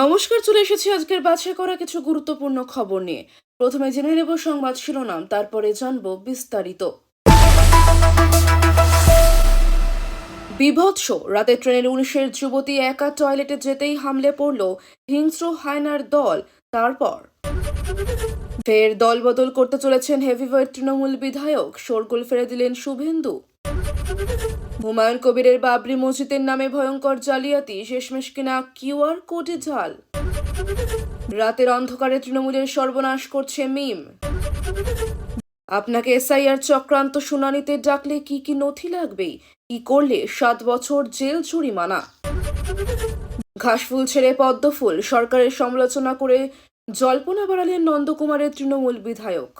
নমস্কার, চলে এসেছি আজকের বাছাই করা কিছু গুরুত্বপূর্ণ খবর নিয়ে। প্রথমে জেনে নেব সংবাদ শিরোনাম, তারপরে জানব বিস্তারিত। বিভৎস, রাতে ট্রেনের উনিশের যুবতী একা টয়লেটে যেতেই হামলে পড়ল হিংস্র হায়নার দল, তারপর। ফের দলবদল করতে চলেছেন হেভিওয়েট তৃণমূল বিধায়ক, শোরগোল ফেলে দিলেন শুভেন্দু। হুমায়ুন কবিরের বাবরি মসজিদের নামে ভয়ঙ্কর জালিয়াতি, শেষমেশ কিনা কিউআর কোডে ঝাল রাতের অন্ধকারে তৃণমূলের সর্বনাশ করছে মিম। আপনাকে এসআইআর চক্রান্ত শুনানিতে ডাকলে কি কি নথি লাগবে? কি করলে সাত বছর জেল জরিমানা? ঘাসফুল ছেড়ে পদ্মফুল সরকারের সমালোচনা করে জল্পনা বাড়ালেন নন্দকুমারের তৃণমূল বিধায়ক।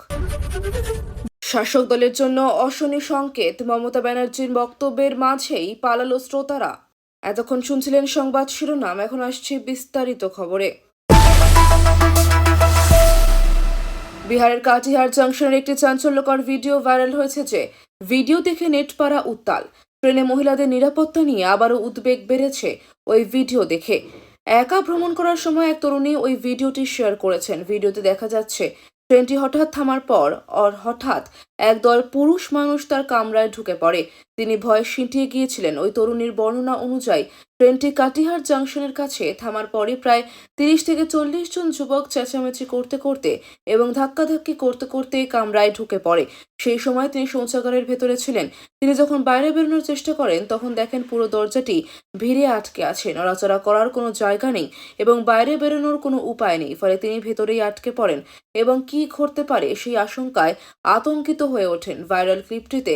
শাসক দলের জন্য অশনি সংকেত, মমতা ব্যানার্জির বক্তব্যের মাঝেই পালালো শ্রোতারা। এতক্ষণ শুনছিলেন সংবাদ শিরোনাম, এখন আসছে বিস্তারিত খবরে। বিহারের কাটিহার জংশনের একটি চাঞ্চল্যকর ভিডিও ভাইরাল হয়েছে যে, ভিডিও দেখে নেট পাড়া উত্তাল। ট্রেনে মহিলাদের নিরাপত্তা নিয়ে আবারও উদ্বেগ বেড়েছে ওই ভিডিও দেখে। একা ভ্রমণ করার সময় এক তরুণী ওই ভিডিওটি শেয়ার করেছেন। ভিডিওতে দেখা যাচ্ছে ট্রেনটি হঠাৎ থামার পর হঠাৎ একদল পুরুষ মানুষ তার কামরায় ঢুকে পড়ে। তিনি ভয়ে সিঁটিয়ে গিয়েছিলেন। ওই তরুণীর বর্ণনা অনুযায়ী, ট্রেনটি কাটিহার জাংশনের কাছে থামার পরে প্রায় তিরিশ থেকে চল্লিশ জন যুবক চেঁচামেচি করতে করতে এবং ধাক্কাধাক্কি করতে করতে কামরায় ঢুকে পড়ে। সেই সময় তিনি শৌচাগারের ভেতরে ছিলেন। তিনি যখন বাইরে বেরোনোর চেষ্টা করেন, তখন দেখেন পুরো দরজাটি ভিড়ে আটকে আছে। নড়াচড়া করার কোনো জায়গা নেই এবং বাইরে বেরোনোর কোনো উপায় নেই। ফলে তিনি ভেতরেই আটকে পড়েন এবং কি ঘটতে পারে সেই আশঙ্কায় আতঙ্কিত হয়ে ওঠেন ভাইরাল ক্লিপটিতে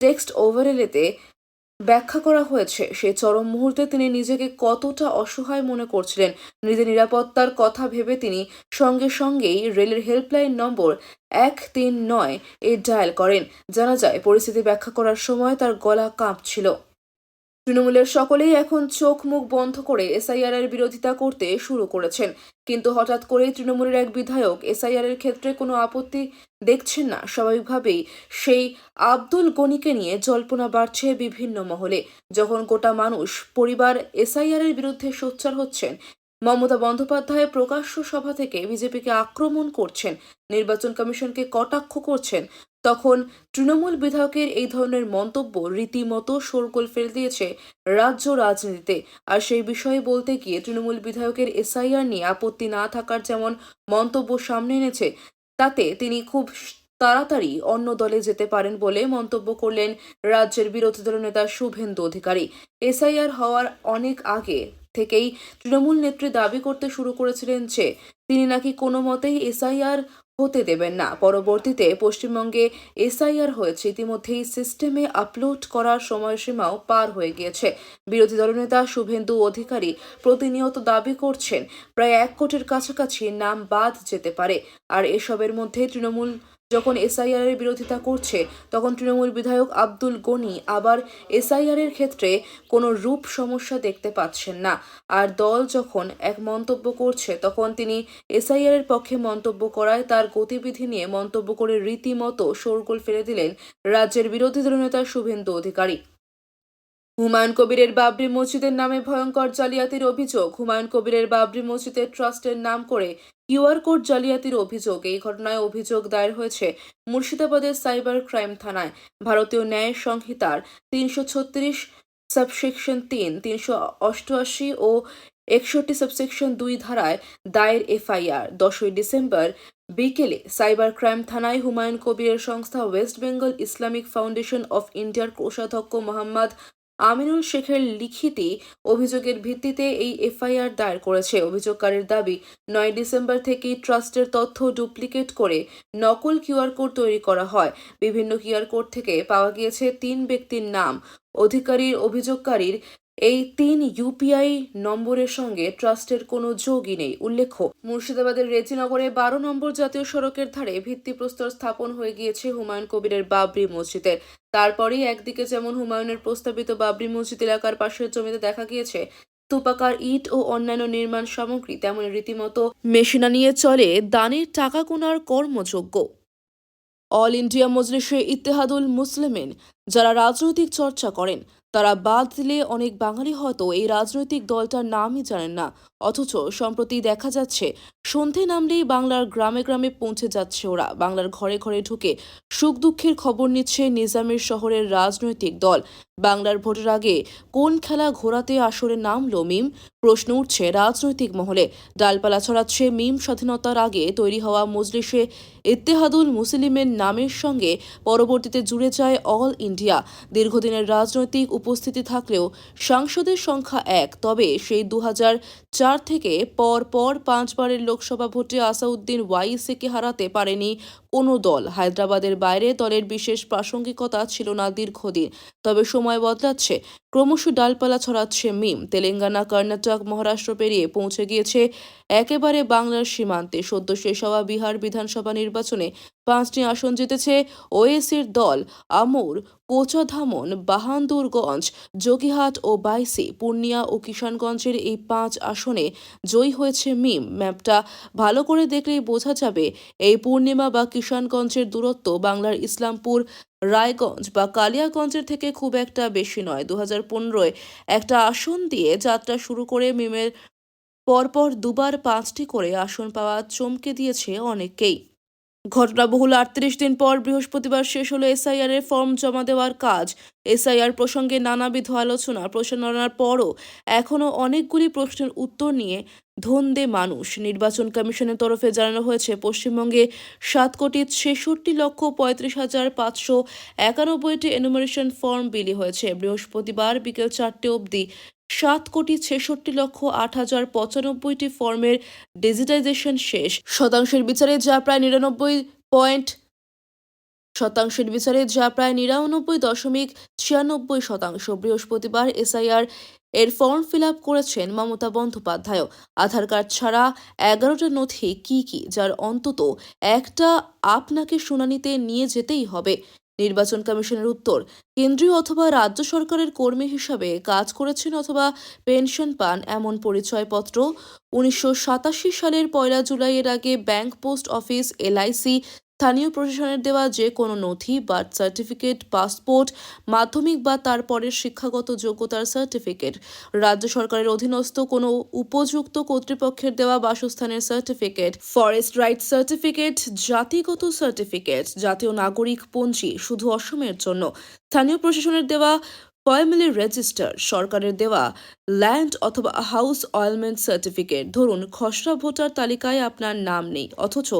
টেক্সট ওভারেলেতে ব্যাখ্যা করা হয়েছে। সে চরম মুহূর্তে তিনি নিজেকে কতটা অসহায় মনে করছিলেন, নিজের নিরাপত্তার কথা ভেবে তিনি সঙ্গে সঙ্গেই রেলের হেল্পলাইন নম্বর এক তিন নয় এ ডায়াল করেন। জানা যায়, পরিস্থিতি ব্যাখ্যা করার সময় তার গলা কাঁপছিল। তৃণমূলের সকলেই এখন চোখ মুখ বন্ধ করে এসআইআর এর বিরোধিতা করতে শুরু করেছেন। কিন্তু হঠাৎ করেই তৃণমূলের এক বিধায়ক এসআইআর এর ক্ষেত্রে কোনো আপত্তি দেখছেন না। স্বাভাবিকভাবেই সেই আব্দুল গনিকে নিয়ে জল্পনা বাড়ছে বিভিন্ন মহলে। যখন গোটা মানুষ, পরিবার এসআইআর এর বিরুদ্ধে সোচ্চার হচ্ছেন, মমতা বন্দ্যোপাধ্যায় প্রকাশ্য সভা থেকে বিজেপিকে আক্রমণ করছেন, নির্বাচন কমিশনকে কটাক্ষ করছেন তখন তৃণমূল বিধায়কের এই ধরনের মন্তব্য রীতিমতো শোরগোল ফেলে দিয়েছে রাজ্য রাজনীতিতে। আর সেই বিষয়ে বলতে গিয়ে তৃণমূল বিধায়কের এসআইআর নিয়ে আপত্তি না থাকার যেমন মন্তব্য সামনে এনেছে, তাতে তিনি খুব তাড়াতাড়ি অন্য দলে যেতে পারেন বলে মন্তব্য করলেন রাজ্যের বিরোধী দল নেতা শুভেন্দু অধিকারী। এসআইআর হওয়ার অনেক আগে থেকেই তৃণমূল নেত্রী দাবি করতে শুরু করেছিলেন যে, তিনি নাকি কোনো মতেই এসআইআর হতে দেবেন না। পরবর্তীতে পশ্চিমবঙ্গে এসআইআর হয়েছে, ইতিমধ্যেই সিস্টেমে আপলোড করার সময়সীমাও পার হয়ে গিয়েছে। বিরোধী দলনেতা শুভেন্দু অধিকারী প্রতিনিয়ত দাবি করছেন, প্রায় এক কোটির কাছাকাছি নাম বাদ যেতে পারে। আর এসবের মধ্যে তৃণমূল যখন এসআইআরের বিরোধিতা করছে, তখন তৃণমূল বিধায়ক আব্দুল গনি আবার এসআইআরের ক্ষেত্রে কোনো রূপ সমস্যা দেখতে পাচ্ছেন না। আর দল যখন এক মন্তব্য করছে, তখন তিনি এসআইআরের পক্ষে মন্তব্য করায় তার গতিবিধি নিয়ে মন্তব্য করে রীতিমতো শোরগোল ফেলে দিলেন রাজ্যের বিরোধী দলনেতা শুভেন্দু অধিকারী। হুমায়ুন কবিরের বাবরি মসজিদের নামে ভয়ঙ্কর জালিয়াতির অভিযোগ। হুমায়ুন কবিরের বাবরি মসজিদের ট্রাস্টের নাম করে কিউআর কোড জালিয়াতির অভিযোগ। এই ঘটনায় অভিযোগ দায়ের হয়েছে মুর্শিদাবাদের সাইবার ক্রাইম থানায়। ভারতীয় ন্যায় সংহিতার তিনশো ছত্রিশ সাবসেকশন তিন, তিনশো অষ্টআশি ও একষট্টি সাবসেকশন দুই ধারায় দায়ের এফআইআর। দশই ডিসেম্বর বিকেলে সাইবার ক্রাইম থানায় হুমায়ুন কবিরের সংস্থা West Bengal Islamic Foundation of ইন্ডিয়ার কোষাধ্যক্ষ মোহাম্মদ আমিনুল শেখের লিখিতি অভিযোগের ভিত্তিতে এই এফআইআর দায়ের করেছে। অভিযোগকারীর দাবি, নয় ডিসেম্বর থেকেই ট্রাস্টের তথ্য ডুপ্লিকেট করে নকল কিউআর কোড তৈরি করা হয়। বিভিন্ন কিউআর কোড থেকে পাওয়া গিয়েছে তিন ব্যক্তির নাম। অধিকারীর অভিযোগকারীর এই তিন ইউপিআই নম্বরের সঙ্গে ট্রাস্টের কোনো যোগই নেই, উল্লেখ্য। মুর্শিদাবাদের রেজিনগরে বারো নম্বর জাতীয় সড়কের ধারে ভিত্তিপ্রস্তর স্থাপন হয়ে গিয়েছে হুমায়ুন কবিরের বাবরি মসজিদের। তারপরেই একদিকে যেমন হুমায়ুনের প্রস্তাবিত বাবরি মসজিদ এলাকার পাশের জমিতে দেখা গিয়েছে, তুপাকার ইট ও অন্যান্য নির্মাণ সামগ্রী, তেমন রীতিমতো মেশিনা নিয়ে চলে দানের টাকা কোনার কর্মযোগ্য। অল ইন্ডিয়া মজলিসে ইত্তেহাদুল মুসলিমিন যারা রাজনৈতিক চর্চা করেন, তারা বাদ দিলে অনেক বাঙালি হয়তো এই রাজনৈতিক দলটার নামই জানেন না। অথচ সম্প্রতি দেখা যাচ্ছে, সন্ধে নামলেই বাংলার গ্রামে গ্রামে পৌঁছে যাচ্ছে ওরা। বাংলার ঘরে ঘরে ঢুকে সুখ দুঃখের খবর নিচ্ছে নিজামের শহরের রাজনৈতিক দল। বাংলার ভোটের আগে কোন খেলা ঘোরাতে আসরে নামলো মিম? প্রশ্ন উঠছে রাজনৈতিক মহলে। ডালপালা ছড়াচ্ছে মিম স্বাধীনতার আগে তৈরি হওয়া মজলিসে। ইত্তেহাদুল মুসলিমের নামের সঙ্গে পরবর্তীতে জুড়ে যায় অল ইন্ডিয়া দীর্ঘদিনের রাজনৈতিক উপস্থিতি থাকলেও সাংসদের সংখ্যা এক, তবে সেই দু চার থেকে পর পর পাঁচবারের লোকসভা ভোটে আসাউদ্দিন ওয়াইসিকে হারাতে পারেনি কোনো দল। হায়দ্রাবাদের বাইরে দলের বিশেষ প্রাসঙ্গিকতা ছিল না দীর্ঘদিন, তবে সময় বদলাচ্ছে। ক্রমশ ডালপালা ছড়াচ্ছে মিম। তেলেঙ্গানা, কর্ণাটক, মহারাষ্ট্র পেরিয়ে পৌঁছে গিয়েছে একেবারে বাংলার সীমান্তে। সদ্য শেষ হওয়া বিহার বিধানসভা নির্বাচনে পাঁচটি আসন জিতেছে ওএসির দল আমুর, কোচাধামন বাহান্দুরগঞ্জ যোগীহাট ও বাইসি। পূর্ণিয়া ও কিষানগঞ্জের এই পাঁচ আসনে জয়ী হয়েছে মিম। ম্যাপটা ভালো করে দেখলেই বোঝা যাবে, এই পূর্ণিমা বা কিষানগঞ্জের দূরত্ব বাংলার ইসলামপুর রায়গঞ্জ বা কালিয়াগঞ্জের থেকে খুব একটা বেশি নয়। দু হাজার পনেরোয় একটা আসন দিয়ে যাত্রা শুরু করে মিমের পরপর দুবার পাঁচটি করে আসন পাওয়া চমকে দিয়েছে অনেককেই। ঘটনাবহুল আটত্রিশ দিন পর বৃহস্পতিবার শেষ হলো এসআইআর এর ফর্ম জমা দেওয়ার কাজ। এসআইআর প্রসঙ্গে নানাবিধ আলোচনা প্রচারণার পরও এখনও অনেকগুলি প্রশ্নের উত্তর নিয়ে ধন্দে মানুষ। নির্বাচন কমিশনের তরফে জানানো হয়েছে, পশ্চিমবঙ্গে সাত কোটি ছেষট্টি লক্ষ পঁয়ত্রিশ হাজার পাঁচশো একানব্বইটি এনুমারেশন ফর্ম বিলি হয়েছে। বৃহস্পতিবার বিকেল চারটে অবধি সাত কোটি ছেষট্টি লক্ষ আট হাজার পঁচানব্বইটি ফর্মের ডিজিটাইজেশন শেষ। শতাংশের বিচারে যা প্রায় নিরানব্বই পয়েন্ট শতাংশের বিচারে যা প্রায় নিরানব্বই দশমিক ছিয়ানব্বই শতাংশ। বৃহস্পতিবার এসআইআর এর ফর্ম ফিল আপ করেছেন মমতা বন্দ্যোপাধ্যায় আধার কার্ড ছাড়া এগারোটা নথি কি কি, যার অন্তত একটা আপনাকে শুনানিতে নিয়ে যেতেই হবে। নির্বাচন কমিশনের উত্তর, কেন্দ্রীয় অথবা রাজ্য সরকারের কর্মী হিসাবে কাজ করেছেন অথবা পেনশন পান এমন পরিচয়পত্র উনিশশো সাতাশি সালের পয়লা জুলাইয়ের আগে ব্যাংক পোস্ট অফিস, এলআইসি স্থানীয় প্রশাসনের দেওয়া যে কোনো নথি বার্থ সার্টিফিকেট, পাসপোর্ট, মাধ্যমিক বা তারপরের শিক্ষাগত যোগ্যতার সার্টিফিকেট, রাজ্য সরকারের অধীনস্থ কোনো উপযুক্ত কর্তৃপক্ষের দেওয়া বাসস্থানের সার্টিফিকেট, ফরেস্ট রাইট সার্টিফিকেট, জাতিগত সার্টিফিকেট, জাতীয় নাগরিক পঞ্জি শুধু অসমের জন্য। স্থানীয় প্রশাসনের দেওয়া ফ্যামিলি রেজিস্টার, সরকারের দেওয়া ল্যান্ড অথবা হাউস অয়েলমেন্ট সার্টিফিকেট। ধরুন, খসড়া ভোটার তালিকায় আপনার নাম নেই, অথচ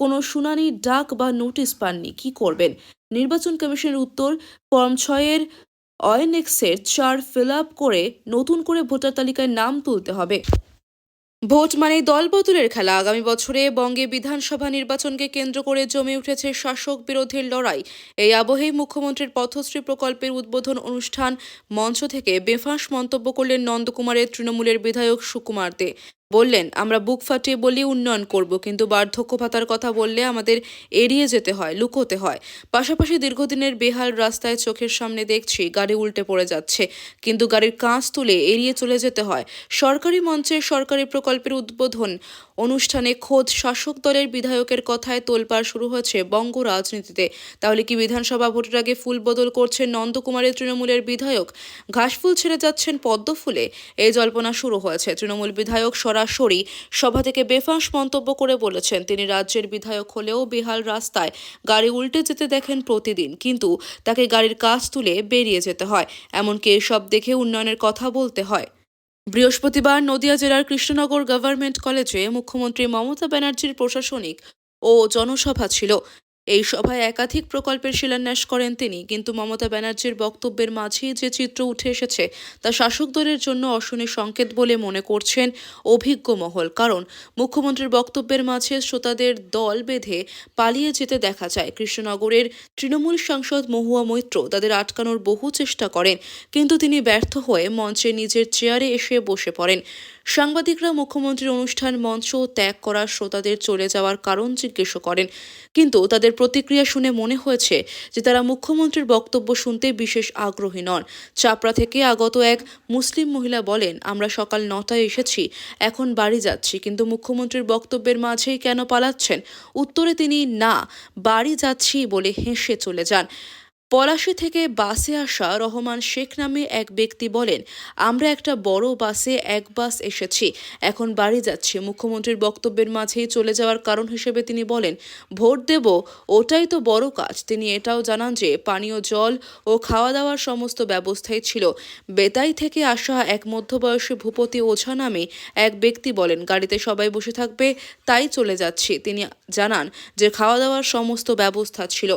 কোনো শুনানি, ডাক বা নোটিশ পাননি। কি করবেন? নির্বাচন কমিশনের উত্তর, ফর্ম ছয়ের অয়েনেক্সের চার ফিল আপ করে নতুন করে ভোটার তালিকায় নাম তুলতে হবে। ভোট মানে দল দলবদলের খেলা। আগামী বছরে বঙ্গে বিধানসভা নির্বাচনকে কেন্দ্র করে জমে উঠেছে শাসক বিরোধীর লড়াই। এই আবহেই মুখ্যমন্ত্রীর পথশ্রী প্রকল্পের উদ্বোধন অনুষ্ঠান মঞ্চ থেকে বেফাঁস মন্তব্য করলেন নন্দকুমারের তৃণমূলের বিধায়ক সুকুমার দে। বললেন, আমরা বুক ফাটিয়ে বলি উন্নয়ন করব, কিন্তু বার্ধক্য ভাতার কথা বললে আমাদের এড়িয়ে যেতে হয়, লুকোতে হয়। পাশাপাশি দীর্ঘদিনের বেহাল রাস্তায় চোখের সামনে দেখছি, গাড়ি উল্টে পড়ে যাচ্ছে, কিন্তু গাড়ির কাঁচ তুলে এড়িয়ে চলে যেতে হয়। সরকারি মঞ্চে সরকারি প্রকল্পের উদ্বোধন অনুষ্ঠানে খোদ শাসক দলের বিধায়কের কথায় তোলপাড় শুরু হয়েছে বঙ্গ রাজনীতিতে। তাহলে কি বিধানসভা ভোটের আগে ফুল বদল করছেন নন্দকুমারের তৃণমূলের বিধায়ক? ঘাসফুল ছেড়ে যাচ্ছেন পদ্মফুলে এই জল্পনা শুরু হয়েছে। তৃণমূল বিধায়ক সরাসরি সভা থেকে বেফাঁস মন্তব্য করে বলেছেন, তিনি রাজ্যের বিধায়ক হলেও বেহাল রাস্তায় গাড়ি উল্টে যেতে দেখেন প্রতিদিন, কিন্তু তাকে গাড়ির কাজ তুলে বেরিয়ে যেতে হয়, এমনকি এসব দেখে উন্নয়নের কথা বলতে হয়। বৃহস্পতিবার নদিয়া জেলার কৃষ্ণনগর গভর্নমেন্ট কলেজে মুখ্যমন্ত্রী মমতা ব্যানার্জির প্রশাসনিক ও জনসভা ছিল। এই সভায় একাধিক প্রকল্পের শিলান্যাস করেন তিনি, কিন্তু মমতা ব্যানার্জির বক্তব্যের মাঝেই যে চিত্র উঠে এসেছে তা শাসক দলের জন্য অশনি সংকেত বলে মনে করছেন অভিজ্ঞ মহল। কারণ, মুখ্যমন্ত্রীর বক্তব্যের মাঝে শ্রোতাদের দল বেঁধে পালিয়ে যেতে দেখা যায়। কৃষ্ণনগরের তৃণমূল সাংসদ মহুয়া মৈত্র তাদের আটকানোর বহু চেষ্টা করেন, কিন্তু তিনি ব্যর্থ হয়ে মঞ্চে নিজের চেয়ারে এসে বসে পড়েন। সাংবাদিকরা মুখ্যমন্ত্রীর অনুষ্ঠান মঞ্চ ত্যাগ করার শ্রোতাদের চলে যাওয়ার কারণ জিজ্ঞেস করেন। কিন্তু তাদের প্রতিক্রিয়া শুনে মনে হয়েছে যে তারা মুখ্যমন্ত্রীর বক্তব্য শুনতে বিশেষ আগ্রহী নন। চাপড়া থেকে আগত এক মুসলিম মহিলা বলেন, আমরা সকাল নটায় এসেছি, এখন বাড়ি যাচ্ছি, কিন্তু মুখ্যমন্ত্রীর বক্তব্যের মাঝেই কেন পালাচ্ছেন? উত্তরে তিনি, না, বাড়ি যাচ্ছি বলে হেসে চলে যান। পলাশী থেকে বাসে আসা রহমান শেখ নামে এক ব্যক্তি বলেন, আমরা একটা বড় বাসে এক বাস এসেছি। এখন বাড়ি যাচ্ছি। মুখ্যমন্ত্রীর বক্তব্যের মাঝেই চলে যাওয়ার কারণ হিসেবে তিনি বলেন, ভোট দেব, ওটাই তো বড় কাজ। তিনি এটাও জানান যে, পানীয় জল ও খাওয়া দাওয়ার সমস্ত ব্যবস্থাই ছিল। বেতাই থেকে আসা এক মধ্যবয়সী ভূপতি ওঝা নামে এক ব্যক্তি বলেন, গাড়িতে সবাই বসে থাকবে, তাই চলে যাচ্ছি। তিনি জানান যে খাওয়া দাওয়ার সমস্ত ব্যবস্থা ছিল।